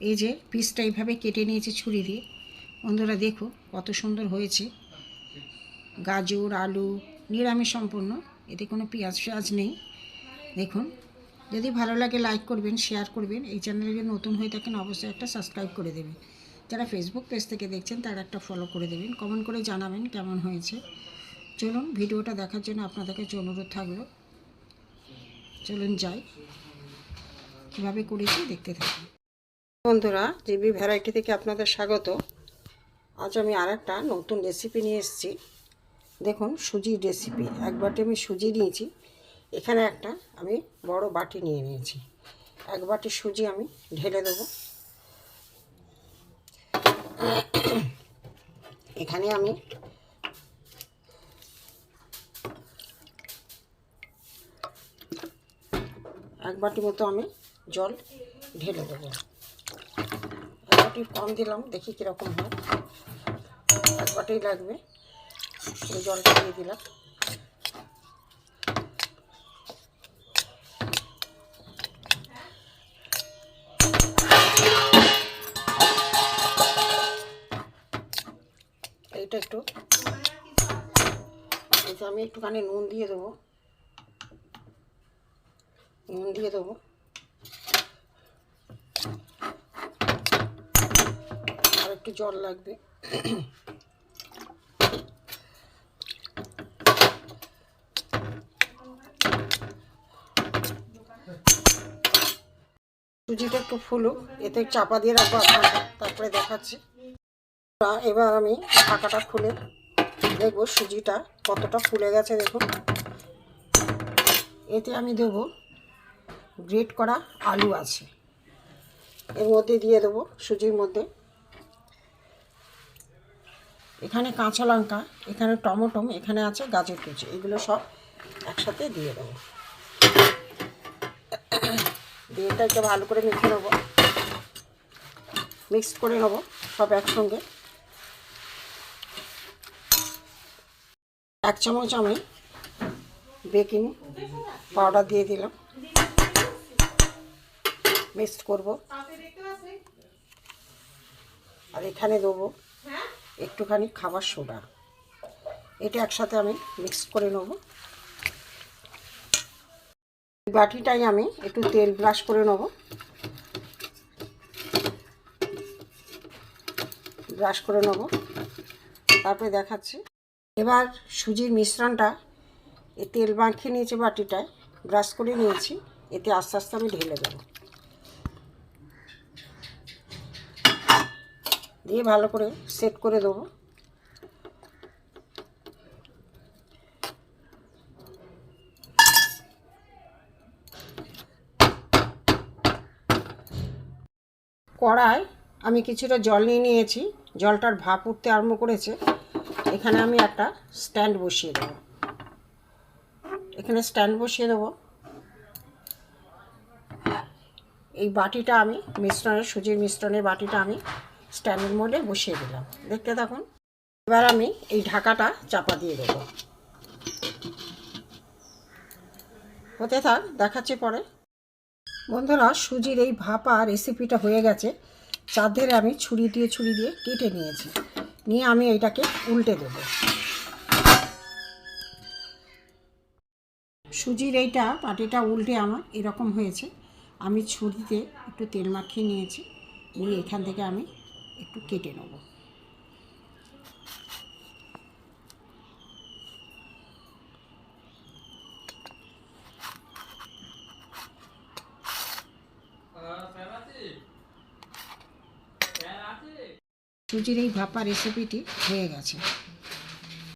এই যে পিসটা এইভাবে কেটে নিয়েছে ছুরি দিয়ে। বন্ধুরা দেখো কত সুন্দর হয়েছে। গাজর, আলু, নিরামিষ সম্পূর্ণ। এতে কোনো পেঁয়াজ ফেঁয়াজ নেই। দেখুন, যদি ভালো লাগে লাইক করবেন শেয়ার করবেন। এই চ্যানেলে নতুন হয়ে থাকেন, অবশ্যই একটা সাবস্ক্রাইব করে দেবেন। যারা ফেসবুক পেজ থেকে দেখছেন, তারা একটা ফলো করে দেবেন। কমেন্ট করে জানাবেন কেমন হয়েছে। চলুন, ভিডিওটা দেখার জন্য আপনাদের কাছে অনুরোধ থাকল। চলুন যাই। কীভাবে করেছি, দেখতে থাকুন। বন্ধুরা, জিবি ভ্যারাইটি থেকে আপনাদের স্বাগত। আজ আমি আর একটা নতুন রেসিপি নিয়ে এসেছি। দেখুন, সুজির রেসিপি এক বাটি আমি সুজি নিয়েছি। এখানে একটা আমি বড় বাটি নিয়ে নিয়েছি। এক বাটি সুজি আমি ঢেলে দেবো। এখানে আমি এক বাটি মতো আমি জল ঢেলে দেবো। বাটি কম দিলাম, দেখি কীরকম হয়। এক বাটিই লাগবে, এই জলটা দিয়ে দিলাম। এইটা একটু এটা আমি একটুখানি নুন দিয়ে দেবো। নুন দিয়ে দেবো আর একটু জল লাগবে। সুজিটা একটু ফুলুক, এতে চাপা দিয়ে রাখব আপনাকে, তারপরে দেখাচ্ছি। এবার আমি ঢাকাটা খুলে দেখব সুজিটা কতটা ফুলে গেছে, দেখুন। এতে আমি দেব গ্রেট করা আলু আছে। এর মধ্যে দিয়ে দেবো সুজির মধ্যে। এখানে কাঁচা লঙ্কা, এখানে টমেটো, এখানে আছে গাজর কুচি। এগুলো সব একসাথে দিয়ে দেবো। দিয়ে এটাকে ভালো করে মেখে নেব। মিক্সড করে নেব সব একসঙ্গে। এক চামচ আমি বেকিং পাউডার দিয়ে দিলাম। মিক্সড করব। আর এখানে দেবো একটুখানি খাবার সোডা। এটা একসাথে আমি মিক্স করে নেব। বাটিটাই আমি একটু তেল ব্রাশ করে নেব। ব্রাশ করে নেব। তারপরে দেখাচ্ছি। এবার সুজির মিশ্রণটা তেল মাখিয়ে নিয়েছি বাটিটায়, ব্রাশ করে নিয়েছি। এতে আস্তে আস্তে আমি ঢেলে দেবো। দিয়ে ভালো করে সেট করে দেবো। কড়ায় আমি কিছুটা জল নিয়ে নিয়েছি। জলটার ভাপ উঠতে আরম্ভ করেছে। এখানে আমি একটা স্ট্যান্ড বসিয়ে দেবো। এখানে স্ট্যান্ড বসিয়ে দেবো। এই বাটিটা আমি মিশ্রণের সুজির মিশ্রণের বাটিটা আমি স্ট্যান্ডের মধ্যে বসিয়ে দিলাম। দেখতে থাকুন। এবার আমি এই ঢাকাটা চাপা দিয়ে দেবো। হতে থাক, দেখাচ্ছি পরে। বন্ধুরা, সুজির এই ভাপা রেসিপিটা হয়ে গেছে। চাঁদের আমি ছুরি দিয়ে ছুরি দিয়ে কেটে নিয়েছি। নিয়ে আমি এইটাকে উল্টে দেব। সুজির এইটা পাটিটা উল্টে আমার এরকম হয়েছে। আমি ছুরিতে একটু তেল মাখিয়ে নিয়েছি। নিয়ে এখান থেকে আমি একটু কেটে নেব। সুজির এই ভাপা রেসিপিটি হয়ে গেছে।